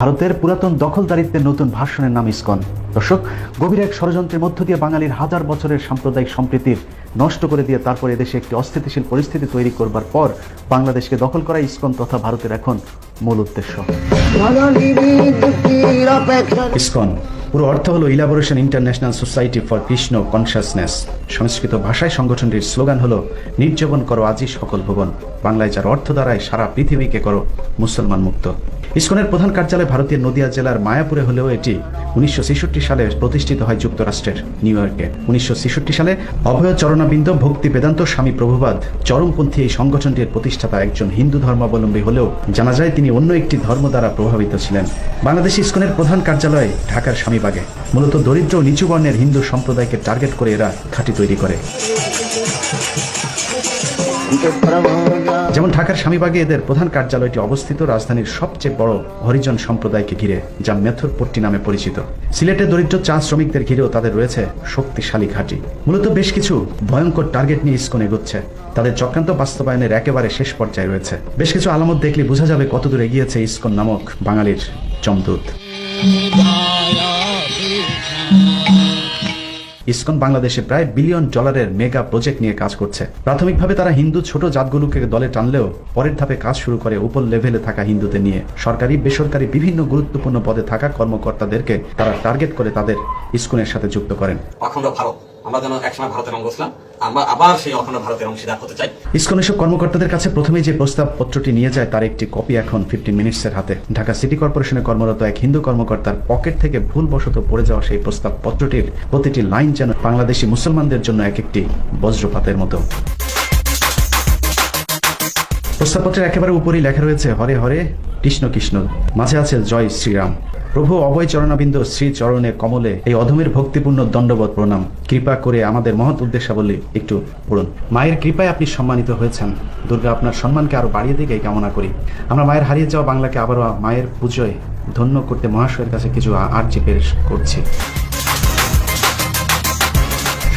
ভারতের পুরাতন দখলদারিত্বের নতুন ভাষণের নাম ইসকন। দর্শক, গভীর এক ষড়যন্ত্রের মধ্য দিয়ে বাঙালির হাজার বছরের সাম্প্রদায়িক সম্প্রীতির নষ্ট করে দিয়ে তারপর এদেশে একটি অস্থিতিশীল পরিস্থিতি তৈরি করবার পর বাংলাদেশকে দখল করা ইসকন তথা ভারতের এখন মূল উদ্দেশ্য। ইসকন, পুরো অর্থ হলো elaboration international society for Krishna consciousness Sanskrit ভাষায় সংগঠনটির স্লোগান হলো নির্যাপন করো আজই সকল ভুবন। বাংলায় যার অর্থ দ্বারায় সারা পৃথিবীকে করো মুসলমান মুক্ত ইসকনের প্রধান কার্যালয় ভারতের নদিয়া জেলার মায়াপুরে হলেও এটি উনিশশো সালে প্রতিষ্ঠিত হয় যুক্তরাষ্ট্রের নিউ ইয়র্কে। উনিশশো সালে অভয় চরণাবিন্দ, ভক্তি বেদান্ত স্বামী প্রভুবাদ চরমপন্থী এই সংগঠনটির প্রতিষ্ঠাতা একজন হিন্দু ধর্মাবলম্বী হলেও জানা যায় তিনি অন্য একটি ধর্ম দ্বারা প্রভাবিত ছিলেন। বাংলাদেশ ইসকনের প্রধান কার্যালয় ঢাকার স্বামীবাগে। মূলত দরিদ্র নিচু বর্ণের হিন্দু সম্প্রদায়কে টার্গেট করে এরা ঘাঁটি তৈরি করে। যেমন ঢাকার স্বামীবাগে এদের প্রধান কার্যালয়টি অবস্থিত, রাজধানীর সবচেয়ে বড় হরিজন সম্প্রদায়কে ঘিরে, যা মেথরপট্টি নামে পরিচিত। সিলেটের দরিদ্র চা শ্রমিকদের ঘিরেও তাদের রয়েছে শক্তিশালী ঘাঁটি। মূলত বেশ কিছু ভয়ঙ্কর টার্গেট নিয়ে ইস্কন এগোচ্ছে। তাদের চক্রান্ত বাস্তবায়নের একেবারে শেষ পর্যায়ে রয়েছে। বেশ কিছু আলামত দেখলে বোঝা যাবে কতদূর এগিয়েছে ইস্কন নামক বাঙালির চমদূত ইসকন বাংলাদেশে প্রায় বিলিয়ন ডলারের মেগা প্রজেক্ট নিয়ে কাজ করছে। প্রাথমিকভাবে তারা হিন্দু ছোট জাতগুলোকে দলে টানলেও পরের ধাপে কাজ শুরু করে উপর লেভেলে থাকা হিন্দুদের নিয়ে। সরকারি, বেসরকারি বিভিন্ন গুরুত্বপূর্ণ পদে থাকা কর্মকর্তাদেরকে তারা টার্গেট করে তাদের ইস্কনের সাথে যুক্ত করেন। অখণ্ড ভারত। আমরা যেন একসময় ভারতের অঙ্গ ছিলাম প্রস্তাব বাংলাদেশি মুসলমানদের জন্য এক একটি বজ্রপাতের মতো। প্রস্তাবপত্রের একেবারে উপরেই লেখা রয়েছে, হরে হরে, কৃষ্ণ কৃষ্ণ। মাঝে আছে, জয় শ্রীরাম। প্রভু অভয় চরণাবিন্দ শ্রী চরণে কমলে এই অধমের ভক্তিপূর্ণ দণ্ডবত প্রণাম। কৃপা করে আমাদের মহৎ উদ্দেশ্যাবলী একটু পড়ুন। মায়ের কৃপায় আপনি সম্মানিত হয়েছেন। দুর্গা আপনার সম্মানকে আরও বাড়িয়ে দিকে কামনা করি। আমরা মায়ের হারিয়ে যাওয়া বাংলাকে আবারও মায়ের পুজোয় ধন্য করতে মহাশয়ের কাছে কিছু আর্জি পেশ করছি।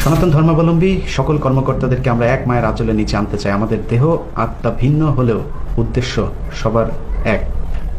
সনাতন ধর্মাবলম্বী সকল কর্মকর্তাদেরকে আমরা এক মায়ের আঁচলের নিচে আনতে চাই। আমাদের দেহ আত্মা ভিন্ন হলেও উদ্দেশ্য সবার এক।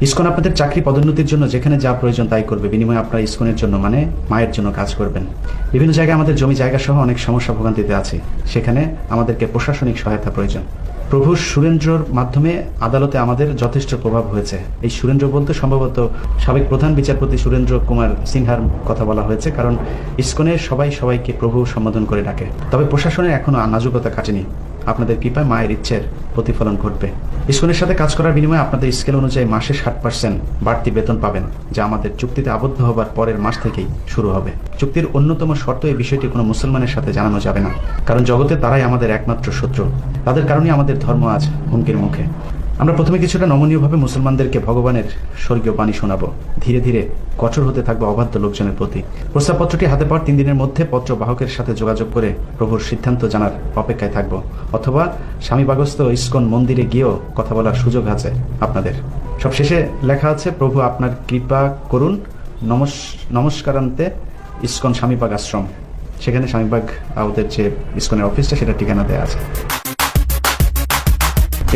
ইসকন আপনাদের চাকরি পদোন্নতির জন্য যেখানে যা প্রয়োজন তাই করবে। বিনিময়ে আপনারা ইসকনের জন্য মানে মায়ের জন্য কাজ করবেন। বিভিন্ন জায়গায় আমাদের জমি জায়গা সহ অনেক সমস্যা ভোগান্তিতে আছে। সেখানে আমাদেরকে প্রশাসনিক সহায়তা প্রয়োজন। প্রভু সুরেন্দ্রর মাধ্যমে আদালতে আমাদের যথেষ্ট প্রভাব হয়েছে। এই সুরেন্দ্র বলতে সম্ভবত সাবেক প্রধান বিচারপতি সুরেন্দ্র কুমার সিনহার কথা বলা হয়েছে, কারণ ইসকনের সবাই সবাইকে প্রভু সম্বোধন করে ডাকে। তবে প্রশাসনের এখনও নাজুকতা কাটেনি আপনাদের কৃপায় মায়ের ইচ্ছের প্রতিফলন ঘটবে। স্কুলের সাথে কাজ করার বিনিময়ে আপনাদের স্কেল অনুযায়ী মাসে ষাট পার্সেন্ট বাড়তি বেতন পাবেন, যা আমাদের চুক্তিতে আবদ্ধ হবার পরের মাস থেকেই শুরু হবে। চুক্তির অন্যতম শর্ত এই বিষয়টি কোনো মুসলমানের সাথে জানানো যাবে না, কারণ জগতে তারাই আমাদের একমাত্র শত্রু। তাদের কারণে আমাদের ধর্ম আজ হুমকির মুখে। আমরা প্রথমে কিছুটা নমনীয়ভাবে মুসলমানদেরকে ভগবানের স্বর্গীয় বাণী শোনাব। ধীরে ধীরে কঠোর হতে থাকবে অবাধ্য লোকজনের প্রতি। প্রস্তাবপত্রটি হাতে পাওয়ার তিন দিনের মধ্যে পত্র বাহকের সাথে যোগাযোগ করে প্রভুর সিদ্ধান্ত জানার অপেক্ষায় থাকব। অথবা স্বামীবাগস্থ ইস্কন মন্দিরে গিয়েও কথা বলার সুযোগ আছে আপনাদের। সব শেষে লেখা আছে, প্রভু আপনার কৃপা করুন। নমস, নমস্কারান্তে ইস্কন স্বামীবাগ আশ্রম। সেখানে স্বামীবাগ ওদের যে ইস্কনের অফিসটা সেটা ঠিকানা দেওয়া আছে।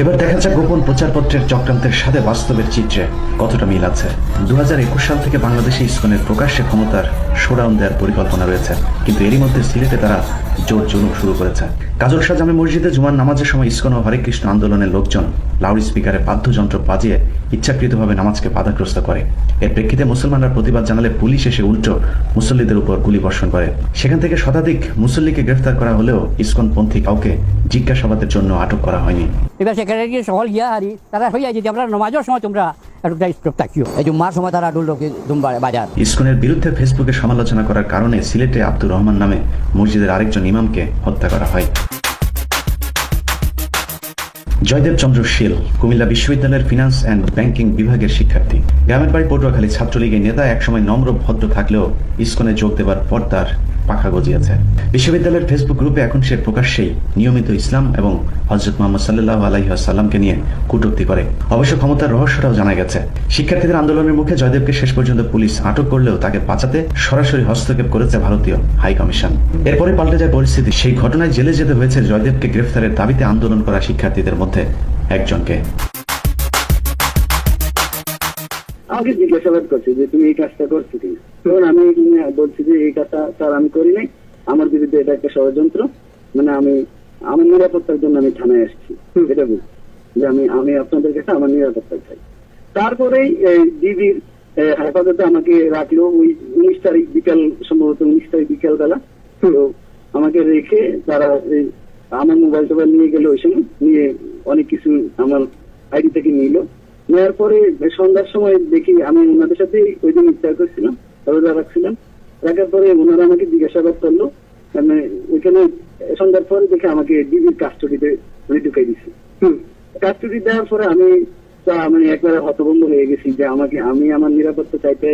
এবার দেখা যাক গোপন প্রচারপত্রের চক্রান্তের সাথে বাস্তবের চিত্রে কতটা মিল আছে। দু হাজার একুশ সাল থেকে বাংলাদেশে ইসকনের প্রকাশ্যে ক্ষমতার শোডাউন দেওয়ার পরিকল্পনা রয়েছে। কিন্তু এরই মধ্যে সিলেটে তারা জোর জুলুম শুরু করেছে। কাজল জামে মসজিদে জুমার নামাজের সময় ইসকন ও হরে কৃষ্ণ আন্দোলনের লোকজন লাউড স্পিকারে বাদ্যযন্ত্র বাজিয়ে ইচ্ছাকৃতভাবে নামাজকে বাধাগ্রস্ত করে। এর প্রেক্ষিতে মুসলমানরা প্রতিবাদ জানালে পুলিশ এসে উল্টো মুসল্লিদের উপর গুলি বর্ষণ করে। সেখান থেকে শতাধিক মুসল্লিকে গ্রেফতার করা হলেও ইসকনপন্থী কাউকে জিজ্ঞাসাবাদের জন্য আটক করা হয়নি। এবার সেখানে গিয়ে সকল গিয়া হারি, তারা হইয়া যে আমরা নমাজের সময় তোমরা ইসকনের বিরুদ্ধে ফেসবুকে সমালোচনা করার কারণে সিলেটে আব্দুর রহমান নামে মসজিদের আরেকজন ইমামকে হত্যা করা হয়। জয়দেব চন্দ্র শীল, কুমিল্লা বিশ্ববিদ্যালয়ের ফিনান্স অ্যান্ড ব্যাংকিং বিভাগের শিক্ষার্থী। গ্রামের বাড়ি পটুয়াখালী ছাত্রলীগের নেতা একসময় নম্র ভদ্র থাকলেও ইসকনে যোগ দেবার পর তার পাখা গজিয়েছে। বিশ্ববিদ্যালয়ের ফেসবুক গ্রুপে এখন সে প্রকাশ্যেই নিয়মিত ইসলাম এবং হজরত মোহাম্মদ সাল্লাহ আলাইসাল্লামকে নিয়ে কটূক্তি করে। অবশ্য ক্ষমতার রহস্যটাও জানা গেছে। শিক্ষার্থীদের আন্দোলনের মুখে জয়দেবকে শেষ পর্যন্ত পুলিশ আটক করলেও তাকে বাঁচাতে সরাসরি হস্তক্ষেপ করেছে ভারতীয় হাই কমিশন। এরপরে পাল্টে যায় পরিস্থিতি। সেই ঘটনায় জেলে যেতে হয়েছে জয়দেবকে গ্রেফতারের দাবিতে আন্দোলন করা শিক্ষার্থীদের মধ্যে একজনকে। আমাকে জিজ্ঞাসাবাদ করছে যে তুমি এই কাজটা করছ কিনা। তখন আমি বলছি যে এই কাজটা স্যার আমি করি নাই। আমার বিরুদ্ধে এটা একটা ষড়যন্ত্র। মানে আমি আমার নিরাপত্তার জন্য আমি থানায় আসছি। এটা বলছি। যে আমি আমি আপনাদের কাছে আমার নিরাপত্তা চাই। তারপরেই ডিবির হেফাজতে আমাকে রাখল ওই উনিশ তারিখ বিকাল সম্ভবত উনিশ তারিখ বিকাল বেলা তো আমাকে রেখে তারা এই আমার মোবাইল টোবাইল নিয়ে গেল ওই সময়। নিয়ে অনেক কিছু আমার আইডি থেকে নিল। নেওয়ার পরে সন্ধ্যার সময় দেখি আমি ওনাদের সাথে ওই দিন ইফতার করছিলাম রোজা রাখছিলাম রাখার পরে ওনারা আমাকে জিজ্ঞাসাবাদ করল মানে ওইখানে সন্ধ্যার পরে দেখে আমাকে ডিবির কাস্টডিতে উনি ঢুকাই দিছে। কাস্টডি দেওয়ার পরে আমি তা মানে একবারে হতভম্ব হয়ে গেছি যে আমাকে আমি আমার নিরাপত্তা চাইতে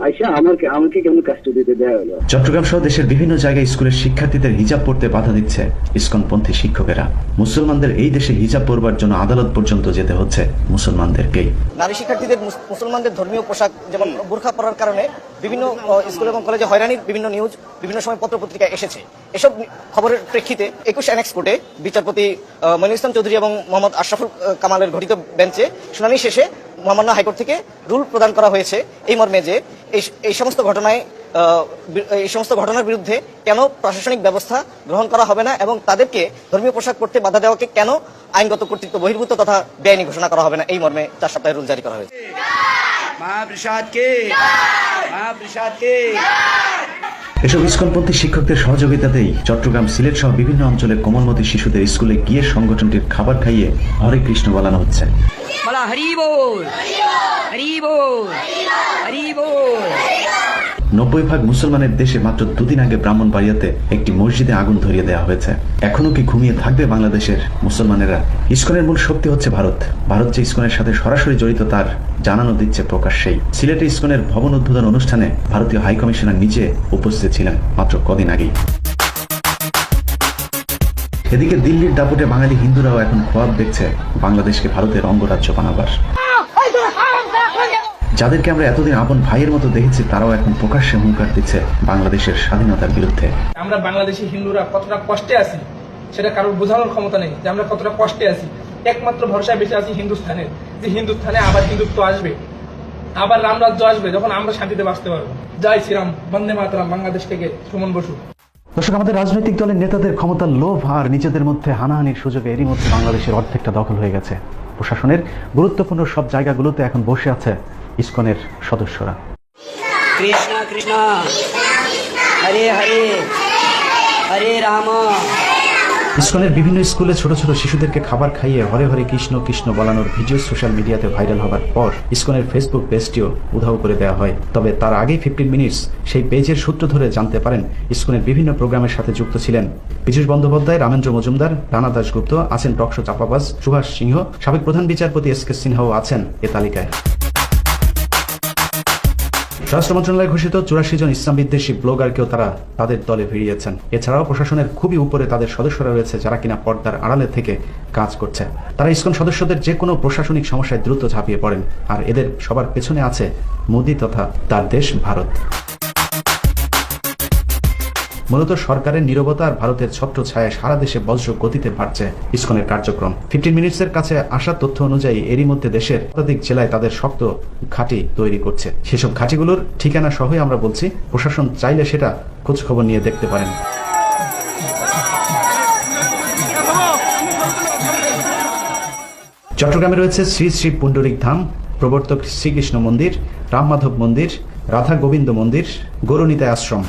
আমাকে আমাকে কেন কাস্টডিতে দেওয়া হলো? চট্টগ্রাম সহ দেশের বিভিন্ন জায়গায় স্কুলের শিক্ষার্থীদের হিজাব পড়তে বাধা দিচ্ছে ইসকনপন্থী শিক্ষকেরা। মুসলমানদের এই দেশে হিজাব পরবার জন্য আদালত পর্যন্ত যেতে হচ্ছে মুসলমানদেরকেই নারী শিক্ষার্থীদের মুসলমানদের ধর্মীয় পোশাক যেমন বোরখা পরার কারণে বিভিন্ন স্কুল এবং কলেজে হয়রানির বিভিন্ন নিউজ বিভিন্ন সময় পত্রপত্রিকায় এসেছে। এসব খবরের প্রেক্ষিতে একুশ অ্যানেক্স কোর্টে বিচারপতি আহ, মনির ইসলাম চৌধুরী এবং মোহাম্মদ আশরাফুল কামালের ঘটিত বেঞ্চে শুনানি শেষে মহামান্য হাইকোর্ট থেকে রুল প্রদান করা হয়েছে এই মর্মে যে এই- সমস্ত ঘটনায় এই সমস্ত ঘটনার বিরুদ্ধে কেন প্রশাসনিক ব্যবস্থা গ্রহণ করা হবে না এবং তাদেরকে ধর্মীয় পোশাক পরতে বাধা দেওয়াকে কেন আইনগত কর্তৃত্ব বহির্ভূত তথা বেআইনি ঘোষণা করা হবে না? এই মর্মে চার সপ্তাহের রুল জারি করা হয়েছে। এসব ইসকনপন্থী শিক্ষকদের সহযোগিতাতেই চট্টগ্রাম সিলেট সহ বিভিন্ন অঞ্চলের কোমলমতি শিশুদের স্কুলে গিয়ে সংগঠনটির খাবার খাইয়ে হরে কৃষ্ণ বলানো হচ্ছে। বলা হরি বল। হরি বল। হরি বল। নব্বই ভাগ মুসলমানের দেশে মাত্র দুদিন আগে ব্রাহ্মণবাড়িয়াতে একটি মসজিদে আগুন ধরিয়ে দেওয়া হয়েছে। এখনও কি ঘুমিয়ে থাকবে বাংলাদেশের মুসলমানেরা? ইসকনের মূল শক্তি হচ্ছে ভারত। ভারত যে ইসকনের সাথে সরাসরি জড়িত, তার জানানো দিচ্ছে প্রকাশ্যেই। সিলেটে ইসকনের ভবন উদ্বোধন অনুষ্ঠানে ভারতীয় হাই কমিশনার নিজে উপস্থিত ছিলেন মাত্র কদিন আগেই। এদিকে দিল্লির দাপটে বাঙালি হিন্দুরাও এখন খোয়াব দেখছে বাংলাদেশকে ভারতের অঙ্গরাজ্য বানাবার। যাদেরকে আমরা এতদিন আপন ভাইয়ের মতো দেখেছি, তারাও এখন প্রকাশ্যে হুঙ্কার দিচ্ছে বাংলাদেশের স্বাধীনতার বিরুদ্ধে। আমরা বাংলাদেশি হিন্দুরা কতটা কষ্টে আছি, সেটা কারোর বোঝানোর ক্ষমতা নেই যে আমরা কতটা কষ্টে আছি। একমাত্র ভরসায় বেঁচে আছি হিন্দুস্থানের, যে হিন্দুস্থানে আবার হিন্দুত্ব আসবে, আবার রামরাজ্য আসবে, যখন আমরা শান্তিতে বাঁচতে পারব। জয় শ্রীরাম, বন্দে মাতরাম, বাংলাদেশ থেকে সুমন বসু। দর্শক, আমাদের রাজনৈতিক দলের নেতাদের ক্ষমতার লোভ আর নিজেদের মধ্যে হানাহানির সুযোগে এরই মধ্যে বাংলাদেশের অর্ধেকটা দখল হয়ে গেছে। প্রশাসনের গুরুত্বপূর্ণ সব জায়গাগুলোতে এখন বসে আছে ইসকনের সদস্যরা। কৃষ্ণ কৃষ্ণ। হরে হরে। হরে রাম। ইসকনের বিভিন্ন স্কুলে ছোট ছোট শিশুদেরকে খাবার খাইয়ে হরে হরে কৃষ্ণ কৃষ্ণ বলানোর ভিডিও সোশ্যাল মিডিয়াতে ভাইরাল হবার পর ইসকনের ফেসবুক পেজটিও উধাও করে দেওয়া হয়। তবে তার আগেই ফিফটিন মিনিটস সেই পেজের সূত্র ধরে জানতে পারেন ইসকনের বিভিন্ন প্রোগ্রামের সাথে যুক্ত ছিলেন। পীযুষ বন্দ্যোপাধ্যায়, রামেন্দ্র মজুমদার, রানা দাশগুপ্ত, আছেন টকশো চাপাবাজ, সুভাষ সিংহ, সাবেক প্রধান বিচারপতি এস কে সিনহাও আছেন এ তালিকায়। স্বরাষ্ট্র মন্ত্রণালয় ঘোষিত চুরাশি জন ইসলাম বিদ্বেষী ব্লগারকেও তারা তাদের দলে ভিড়িয়েছেন এছাড়াও প্রশাসনের খুবই উপরে তাদের সদস্যরা রয়েছে যারা কিনা পর্দার আড়ালে থেকে কাজ করছে। তারা ইসকন সদস্যদের যে কোনো প্রশাসনিক সমস্যায় দ্রুত ঝাঁপিয়ে পড়েন। আর এদের সবার পেছনে আছে মোদি তথা তার দেশ ভারত। মূলত সরকারের নীরবতা আর ভারতের ছত্র ছায় সারা দেশে বজ্র গতিতে বাড়ছে ইসকনের কার্যক্রম। ফিফটিন মিনিটসের কাছে আসা তথ্য অনুযায়ী এরই মধ্যে দেশের শতাধিক জেলায় তাদের শক্ত ঘাঁটি তৈরি করছে। সেসব ঘাঁটিগুলোর ঠিকানা সহই আমরা বলছি, প্রশাসন চাইলে সেটা খোঁজ খবর নিয়ে দেখতে পারেন। চট্টগ্রামে রয়েছে শ্রী শ্রী পুণ্ডরিক ধাম, প্রবর্তক শ্রীকৃষ্ণ মন্দির রাম মাধব মন্দির, রাধা গোবিন্দ মন্দির গৌরনীতায় আশ্রম।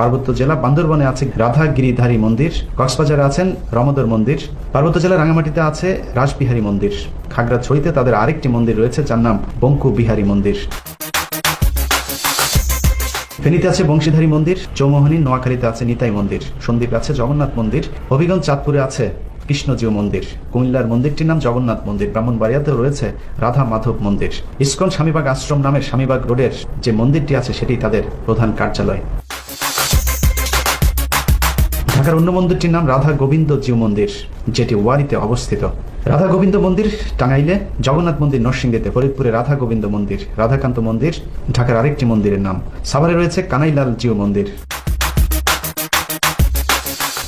পার্বত্য জেলা বান্দরবনে আছে রাধা গিরিধারী মন্দির, কক্সবাজারে আছেন রমদর মন্দির, পার্বত্য জেলা রাঙামাটিতে আছে রাসবিহারী মন্দির। খাগড়াছড়িতে তাদের আরেকটি মন্দির রয়েছে, যার নাম বঙ্কু বিহারী মন্দির। ফেনীতে আছে বংশীধারী মন্দির, চৌমোহনী, নোয়াখালীতে আছে নিতাই মন্দির, সন্দ্বীপে আছে জগন্নাথ মন্দির, হবিগঞ্জ, চাঁদপুরে আছে কৃষ্ণজিউ মন্দির, কুমিল্লার মন্দিরটির নাম জগন্নাথ মন্দির, ব্রাহ্মণবাড়িয়াতেও রয়েছে রাধা মাধব মন্দির। ইস্কন স্বামীবাগ আশ্রম নামের স্বামীবাগ রোডের যে মন্দিরটি আছে, সেটি তাদের প্রধান কার্যালয়। ঢাকার অন্য মন্দিরটির নাম রাধা গোবিন্দ জিউ মন্দির, যেটি ওয়ারিতে অবস্থিত। রাধা গোবিন্দ মন্দির টাঙ্গাইলে, জগন্নাথ মন্দির নরসিংদীতে, ফরিদপুরে রাধা গোবিন্দ মন্দির, রাধাকান্ত মন্দির, ঢাকার আরেকটি মন্দিরের নাম। সাভারে রয়েছে কানাইলাল জিউ মন্দির।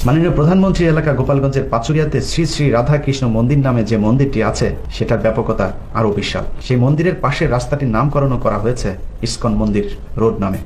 মাননীয় প্রধানমন্ত্রী এলাকা গোপালগঞ্জের পাচুরিয়াতে শ্রী শ্রী রাধাকৃষ্ণ মন্দির নামে যে মন্দিরটি আছে, সেটার ব্যাপকতা আরও বিশাল। সেই মন্দিরের পাশে রাস্তাটির নামকরণও করা হয়েছে ইস্কন মন্দির রোড নামে।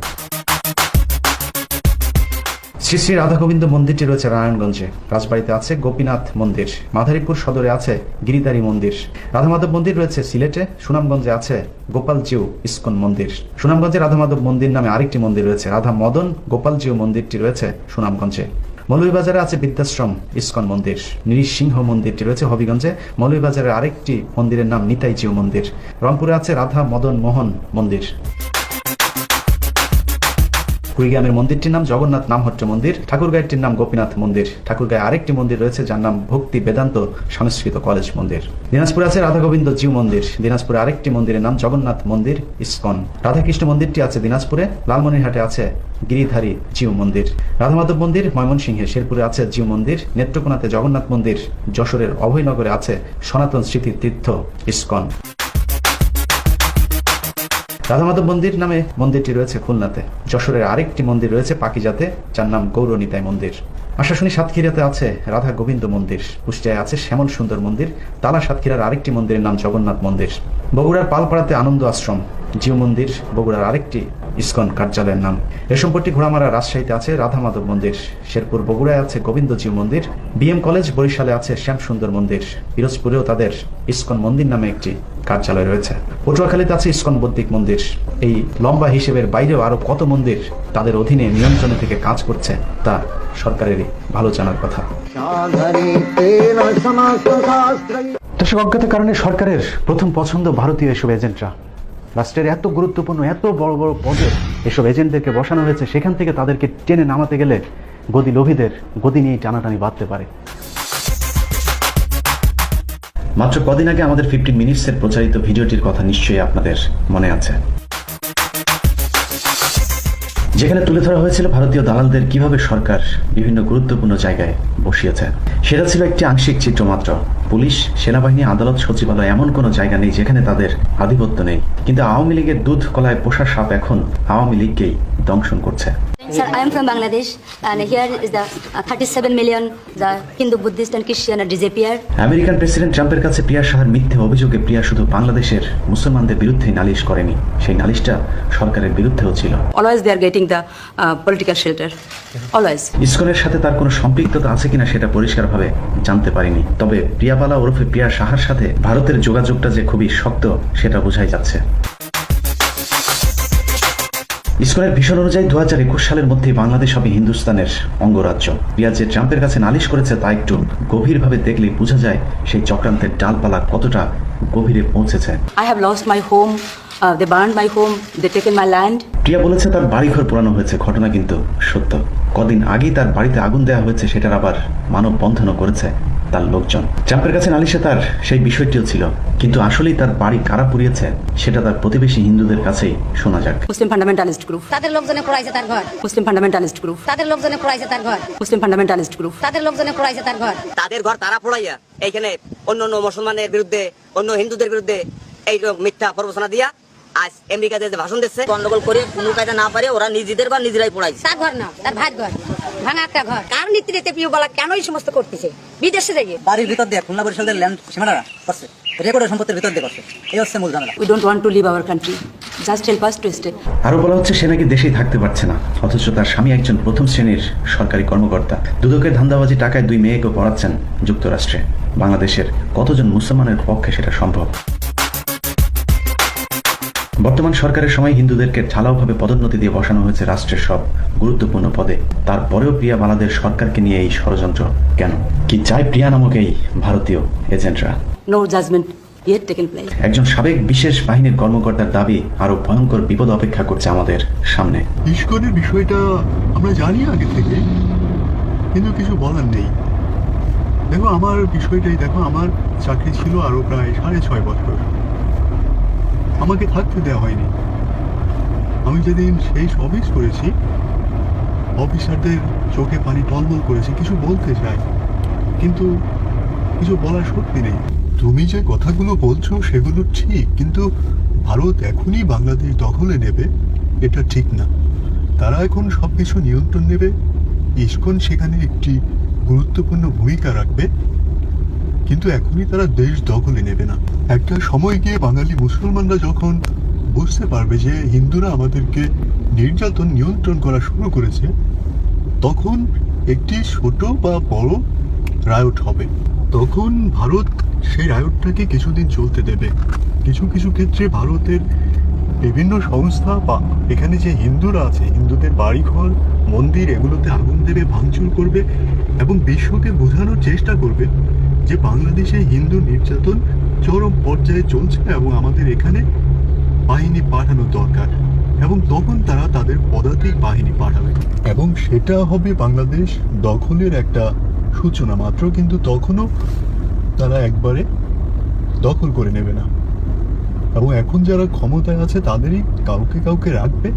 শ্রী শ্রী রাধা গোবিন্দ মন্দিরটি রয়েছে নারায়ণগঞ্জে। রাজবাড়িতে আছে গোপীনাথ মন্দির। মাধারীপুর সদরে আছে গিরিধারী মন্দির। রাধামাধব মন্দির রয়েছে সিলেটে, সুনামগঞ্জে আছে গোপালজিউ ইস্কন মন্দির। সুনামগঞ্জে রাধামাধব মন্দির নামে আরেকটি মন্দির রয়েছে রাধা মদন গোপালজিউ মন্দিরটি রয়েছে সুনামগঞ্জে। মৌলভীবাজারে আছে বৃদ্ধাশ্রম ইস্কন মন্দির। নৃসিংহ মন্দিরটি রয়েছে হবিগঞ্জে। মৌলভীবাজারের আরেকটি মন্দিরের নাম নিতাইজিউ মন্দির। রংপুরে আছে রাধা মদন মোহন মন্দির। কুড়িগ্রামের মন্দিরটির নাম জগন্নাথ নাম নামহট্ট মন্দির, ঠাকুরগাঁয়েরটির নাম গোপীনাথ মন্দির। ঠাকুরগাঁয়ে আরেকটি মন্দির রয়েছে যার নাম ভক্তি বেদান্ত সংস্কৃত কলেজ মন্দির। দিনাজপুরে আছে রাধা গোবিন্দ জিউ মন্দির। দিনাজপুরে আরেকটি মন্দিরের নাম জগন্নাথ মন্দির, ইস্কন। রাধাকৃষ্ণ মন্দিরটি আছে দিনাজপুরে, লালমনিরহাটে আছে গিরিধারী জিউ মন্দির। রাধামাধব মন্দির, ময়মনসিংহে শেরপুরে আছে জিউ মন্দির, নেত্রকোনাতে জগন্নাথ মন্দির, যশোরের অভয়নগরে আছে সনাতন স্মৃতি তীর্থ ইস্কন। রাধামাধব মন্দির নামে মন্দিরটি রয়েছে খুলনাতে। যশোরের আরেকটি মন্দির রয়েছে পাকিজাতে, যার নাম গৌরনিতাই মন্দির। আশা আশাশুনি সাতক্ষীরাতে আছে রাধা গোবিন্দ মন্দির। কুষ্টিয়ায় আছে শ্যামল সুন্দর মন্দির। তালা সাতক্ষীরার আরেকটি মন্দিরের নাম জগন্নাথ মন্দির। বগুড়ার পালপাড়াতে আনন্দ আশ্রম। জিও মন্দির বগুড়ার আরেকটি ইস্কন কার্যালয়ের নাম। রেশমপট্টি ঘোড়ামারা রাজশাহীতে আছে রাধা মাধব মন্দির শেরপুর বগুড়ায় আছে গোবিন্দ জিউ মন্দির বিএম কলেজ বরিশালে আছে শ্যাম সুন্দর মন্দির পিরোজপুরেও তাদের ইস্কন মন্দির নামে একটি কার্যালয় রয়েছে। পটুয়াখালীতে আছে ইস্কন বৌদ্ধিক মন্দির। এই লম্বা হিসেবের বাইরেও আরও কত মন্দির তাদের অধীনে নিয়ন্ত্রণে থেকে কাজ করছে তা সরকারেরই ভালো জানার কথা। দর্শক অজ্ঞাত কারণে সরকারের প্রথম পছন্দ ভারতীয় এসব এজেন্টরা। রাষ্ট্রের এত গুরুত্বপূর্ণ, এত বড় বড় পদে এসব এজেন্টদেরকে বসানো হয়েছে, সেখান থেকে তাদেরকে টেনে নামাতে গেলে গদি লোভীদের গদি নিয়ে টানাটানি বাঁধতে পারে। মাত্র কদিন আগে আমাদের ফিফটিন মিনিটসের প্রচারিত ভিডিওটির কথা নিশ্চয়ই আপনাদের মনে আছে। যেখানে তুলে ধরা হয়েছিল ভারতীয় দালালদের কীভাবে সরকার বিভিন্ন গুরুত্বপূর্ণ জায়গায় বসিয়েছে, সেটা ছিল একটি আংশিক চিত্র মাত্র। পুলিশ, সেনাবাহিনী, আদালত, সচিবালয় এমন কোনো জায়গা নেই যেখানে তাদের আধিপত্য নেই। কিন্তু আওয়ামী লীগের দুধ কলায় পোষা সাপ এখন আওয়ামী লীগকেই দংশন করছে। Sir, I am from Bangladesh, and here is the uh, 37 million the Hindu, Buddhist, and Christian are disappeared. American president ট্রাম্পের কাছে প্রিয়া সাহার মিথ্যে অভিযোগে প্রিয়া শুধু বাংলাদেশের মুসলমানদের বিরুদ্ধে নালিশ করেনি। সেই নালিশটা সরকারের বিরুদ্ধেও ছিল। Always they are getting the uh, political shelter. Always. ইসকনের সাথে তার কোনো সম্পৃক্ততা আছে কিনা সেটা পরিষ্কারভাবে জানতে পারিনি। তবে প্রিয়াবালা ওরফে প্রিয়া সাহার সাথে ভারতের যোগাযোগটা যে খুবই শক্ত সেটা বোঝাই যাচ্ছে। ইসকনের ভীষণ অনুযায়ী দু হাজার একুশ সালের মধ্যেই বাংলাদেশ হবে হিন্দুস্তানের অঙ্গরাজ্য। প্রিয়া যে ট্রাম্পের কাছে নালিশ করেছে তা একটু গভীরভাবে দেখলেই বোঝা যায় সেই চক্রান্তের ডালপালা কতটা গভীরে পৌঁছেছে। Have lost my home uh, they burned my home they taken my land. প্রিয়া বলেছে তার বাড়িঘর পোড়ানো হয়েছে ঘটনা কিন্তু সত্য। কদিন আগেই তার বাড়িতে আগুন দেওয়া হয়েছে সেটার আবার মানব বন্ধনও করেছে। তার লোকজন। ট্রাম্পের কাছে নালিশে তার সেই বিষয়টিও ছিল কিন্তু আসলেই তার বাড়ি কারা পুড়িয়েছে সেটা তার প্রতিবেশী হিন্দুদের কাছেই শোনা যাক। muslim fundamentalist group তাদের লোকজনে পড়াইছে তার ঘর। muslim fundamentalist group তাদের লোকজনে পড়াইছে তার ঘর। muslim fundamentalist group তাদের লোকজনে পড়াইছে তার ঘর। তাদের ঘর তারা পোড়াইয়া এইখানে অন্য অন্য মুসলমানের বিরুদ্ধে অন্য হিন্দুদের বিরুদ্ধে এই মিথ্যা প্রবচনা দিয়া আজ আমেরিকাতে যে ভাষণ দিচ্ছে গন্ডগোল করে কোনো কায়দা না পারে ওরা নিজেদের ঘর নিজেরাই পোড়াইছে। তার ঘর না তার ভাইয়ের ঘর ভাঙা একটা ঘর। কার নীতিতে পিও বলা কেন এই সমস্ত করতেছে? বিদেশে থেকে বাড়ির ভিতর দিয়ে খুলনা বরিশালের ল্যান্ড সীমানা করছে রেকর্ডের সম্পত্তির ভিতর দিয়ে করছে। এই হচ্ছে মূল ঝামেলা। We don't want to leave our country. Just help us to stay. আরও বলা হচ্ছে সে নাকি দেশেই থাকতে পারছে না অথচ তার স্বামী একজন প্রথম শ্রেণির সরকারি কর্মকর্তা। দুদকের ধান্দাবাজি টাকায় দুই মেয়েকে পড়াচ্ছেন যুক্তরাষ্ট্রে। বাংলাদেশের কতজন মুসলমানের পক্ষে সেটা সম্ভব? বর্তমান সরকারের সময় হিন্দুদেরকে ঢালাওভাবে পদোন্নতি দিয়ে বসানো হয়েছে রাষ্ট্রের সব গুরুত্বপূর্ণ পদে। তারপরেও প্রিয়া বালাদের সরকারকে নিয়ে এই ষড়যন্ত্র কেন? কি চায় প্রিয়া নামক এই ভারতীয় এজেন্টরা? Taken place. একজন সাবেক বিশেষ বাহিনীর কর্মকর্তার দাবি আরও ভয়ঙ্কর বিপদ অপেক্ষা করছে আমাদের সামনে। ইস্কনের বিষয়টা আমরা জানি আগে থেকে কিন্তু কিছু বলার নেই। দেখো আমার বিষয়টাই দেখো আমার চাকরি ছিল আরও প্রায় সাড়ে ছয় বছর। আমাকে থাকতে দেওয়া হয়নি। আমি যেদিন সেই অফিস করেছি, অফিসারদের চোখে পানি টলমল করেছি, কিছু বলতে চাই। কিন্তু কিছু বলার শক্তি নেই। তুমি যে কথাগুলো বলছো সেগুলো ঠিক, কিন্তু ভারত এখনই বাংলাদেশ দখলে নেবে, এটা ঠিক না। তারা এখন সবকিছু নিয়ন্ত্রণ নেবে। ইস্কন সেখানে একটি গুরুত্বপূর্ণ ভূমিকা রাখবে। কিন্তু এখনই তারা দেশ দখলে নেবে না। একটা সময় গিয়ে বাঙালি মুসলমানরা যখন বুঝতে পারবে যে হিন্দুরা আমাদেরকে নির্যাতন নিয়ন্ত্রণ করা শুরু করেছে, তখন একটি ছোট বা বড় রায়ট হবে। তখন ভারত সেই রায়টটাকে কিছুদিন চলতে দেবে। কিছু কিছু ক্ষেত্রে ভারতের বিভিন্ন সংস্থা বা এখানে যে হিন্দুরা আছে, হিন্দুদের বাড়িঘর, মন্দির, এগুলোতে আগুন দেবে, ভাঙচুর করবে এবং বিশ্বকে বোঝানোর চেষ্টা করবে যে বাংলাদেশে হিন্দু নির্যাতন চরম পর্যায়ে চলছে এবং আমাদের এখানে বাহিনী পাঠানো দরকার, এবং তখন তারা তাদের পদাতিক বাহিনী পাঠাবে। এবং সেটা হবে বাংলাদেশ দখলের একটা সূচনা মাত্র, কিন্তু তখনও তারা একবারে দখল করে নেবে না। এবং এখন যারা ক্ষমতায় আছে, তাদেরই কাউকে কাউকে রাখবে।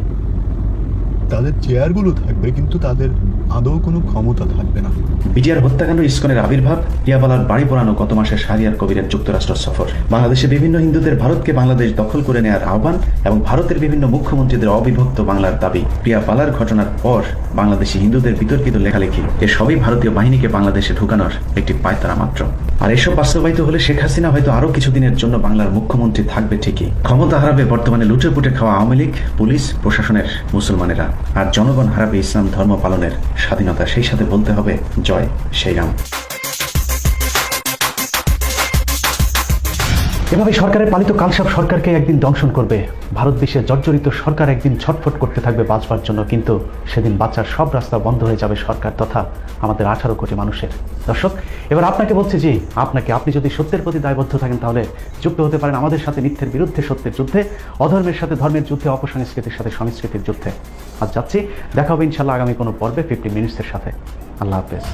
তাদের চেয়ারগুলো থাকবে, কিন্তু তাদের আদৌ কোনো ক্ষমতা থাকবে না। বিডিআর হত্যাকাণ্ড, ইস্কনের আবির্ভাব ইয়াবালার বাড়ি পোড়ানো গত মাসে শাহরিয়ার কবিরের যুক্তরাষ্ট্র সফর। বাংলাদেশে বিভিন্ন হিন্দুদের ভারতকে বাংলাদেশ দখল করে নেওয়ার আহ্বান এবং ভারতের বিভিন্ন মুখ্যমন্ত্রীদের অবিভক্ত বাংলার দাবি। প্রিয়া বালার ঘটনার পর বাংলাদেশি হিন্দুদের বিতর্কিত লেখালেখি। এ সবই ভারতীয় বাহিনীকে বাংলাদেশে ঢুকানোর একটি পায়তারা মাত্র। আর এসব বাস্তবায়িত হলে শেখ হাসিনা হয়তো আরও কিছুদিনের জন্য বাংলার মুখ্যমন্ত্রী থাকবে ঠিকই। ক্ষমতা হারাবে বর্তমানে লুটে পুটে খাওয়া আওয়ামী লীগ, পুলিশ, প্রশাসনের মুসলমানেরা। আর জনগণ হারাবে ইসলাম ধর্ম পালনের স্বাধীনতা সেই সাথে বলতে হবে জয় সেই রাম। এভাবে সরকারের পালিত কালসাপ সরকারকে একদিন দংশন করবে। ভারত দেশে জর্জরিত সরকার একদিন ছটফট করতে থাকবে বাঁচবার জন্য, কিন্তু সেদিন বাঁচার সব রাস্তা বন্ধ হয়ে যাবে সরকার তথা আমাদের আঠারো কোটি মানুষের। দর্শক, এবার আপনাকে বলছি যে আপনাকে, আপনি যদি সত্যের প্রতি দায়বদ্ধ থাকেন তাহলে যুক্ত হতে পারেন আমাদের সাথে মিথ্যের বিরুদ্ধে সত্যের যুদ্ধে, অধর্মের সাথে ধর্মের যুদ্ধে, অপসংস্কৃতির সাথে সংস্কৃতির যুদ্ধে। আজ যাচ্ছি, দেখা হবে ইনশাল্লাহ আগামী কোনো পর্বে ফিফটি মিনিটসের সাথে। আল্লাহ হাফেজ।